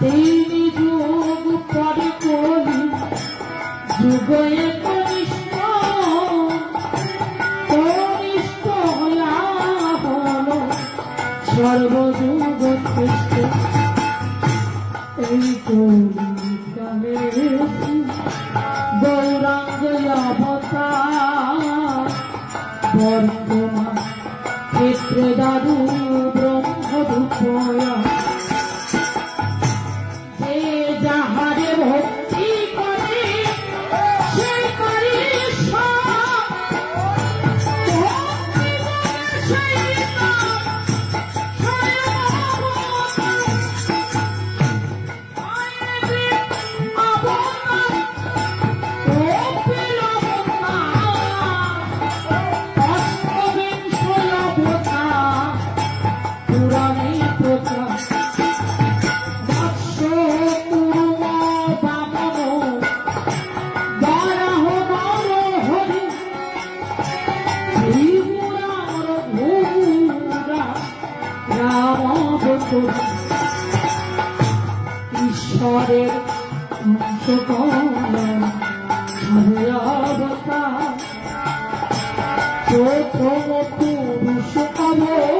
তিনি যোগ করে কবি যুগয়ে কনিষ্ঠ কনিষ্ঠ লাভ সর্বযুগ সৃষ্ট এই কবিকালে গৌরাঙ্গ অবতার বর্তমান ক্ষেত্রে দাদু ব্রহ্মদূপয়া ঈশ্বরের প্রথম পুরুষ অবয়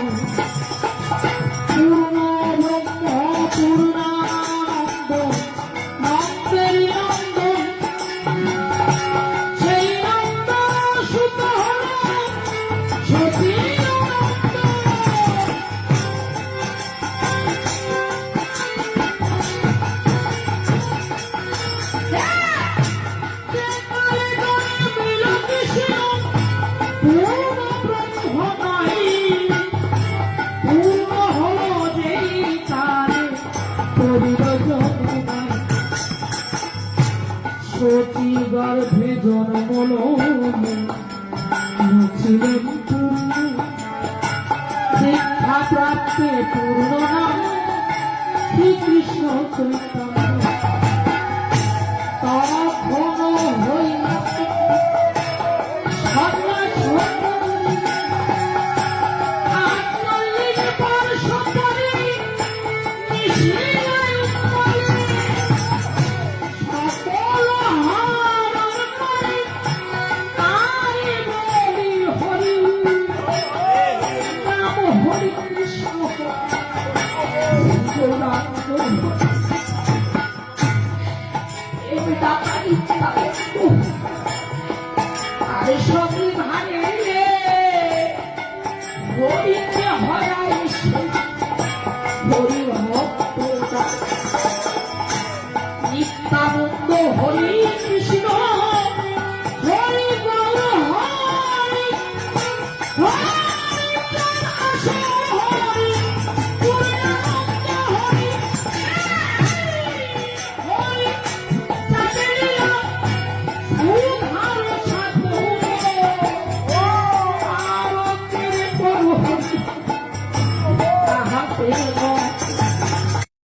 সতী গর্ভে জন্মল ছিলেন শিক্ষা প্রাপ্তে পূর্ণ নাম শ্রীকৃষ্ণ চৈতন্য। 你是